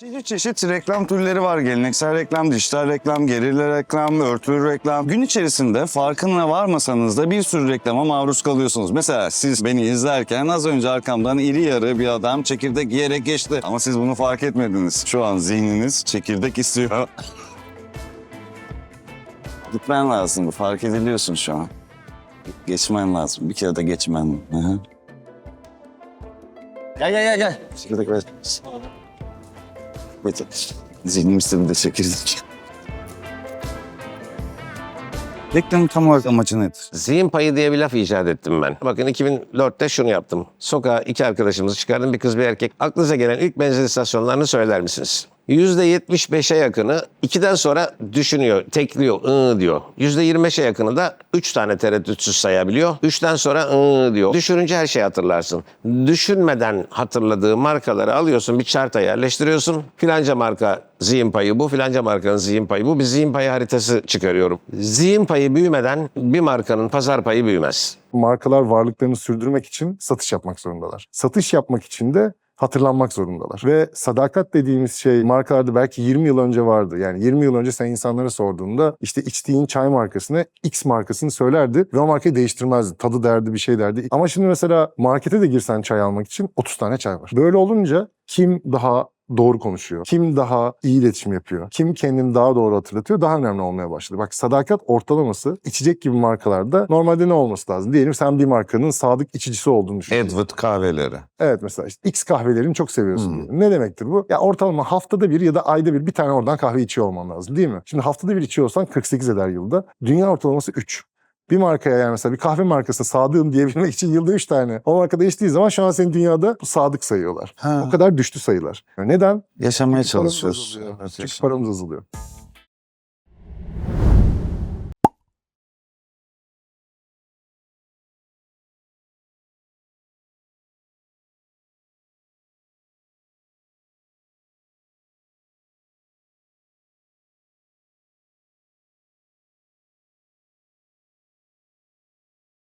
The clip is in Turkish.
Çeşit çeşit reklam türleri var. Geleneksel reklam, dijital reklam, gerilla reklam, örtülü reklam. Gün içerisinde farkına varmasanız da bir sürü reklama maruz kalıyorsunuz. Mesela siz beni izlerken az önce arkamdan iri yarı bir adam çekirdek yiyerek geçti. Ama siz bunu fark etmediniz. Şu an zihniniz çekirdek istiyor. Gitmen lazım. Fark ediliyorsun şu an. Geçmen lazım. Bir kere de geçmen. Gel gel gel gel. Çekirdek ver. Evet. Zihnim istedi de çekirdek. Reklamın tam olarak amacı nedir? Zihin payı diye bir laf icat ettim ben. Bakın 2004'te şunu yaptım. Sokağa iki arkadaşımızı çıkardım, bir kız bir erkek. Aklınıza gelen ilk benzin istasyonlarını söyler misiniz? %75'e yakını 2'den sonra düşünüyor, tekliyor, ıı diyor. %25'e yakını da 3 tane tereddütsüz sayabiliyor. 3'ten sonra ıı diyor. Düşününce her şeyi hatırlarsın. Düşünmeden hatırladığı markaları alıyorsun, bir charta yerleştiriyorsun. Filanca marka zihin payı bu, filanca markanın zihin payı bu. Bir zihin payı haritası çıkarıyorum. Zihin payı büyümeden bir markanın pazar payı büyümez. markalar varlıklarını sürdürmek için satış yapmak zorundalar. Satış yapmak için de hatırlanmak zorundalar. Ve sadakat dediğimiz şey markalarda belki 20 yıl önce vardı. Yani 20 yıl önce sen insanlara sorduğunda işte içtiğin çay markasına X markasını söylerdi ve o markayı değiştirmezdi. Tadı derdi bir şey derdi. Ama şimdi mesela markete de girsen çay almak için 30 tane çay var. Böyle olunca kim daha doğru konuşuyor? Kim daha iyi iletişim yapıyor? Kim kendini daha doğru hatırlatıyor? Daha önemli olmaya başladı. Bak sadakat ortalaması içecek gibi markalarda normalde ne olması lazım? Diyelim sen bir markanın sadık içicisi olduğunu düşün. Edward kahveleri. Evet mesela işte X kahvelerini çok seviyorsun. Hmm. Ne demektir bu? Ya ortalama haftada bir ya da ayda bir bir tane oradan kahve içiyor olman lazım değil mi? Şimdi haftada bir içiyorsan 48 eder yılda. Dünya ortalaması 3. Bir markaya yani mesela bir kahve markasına sadığım diyebilmek için yılda 3 tane. O markada içtiği zaman şu an senin dünyada sadık sayıyorlar. Ha, O kadar düştü sayılar. Yani neden? yaşamaya Çünkü paramız çalışıyoruz. azalıyor. Evet, Çünkü yaşam- paramız azalıyor.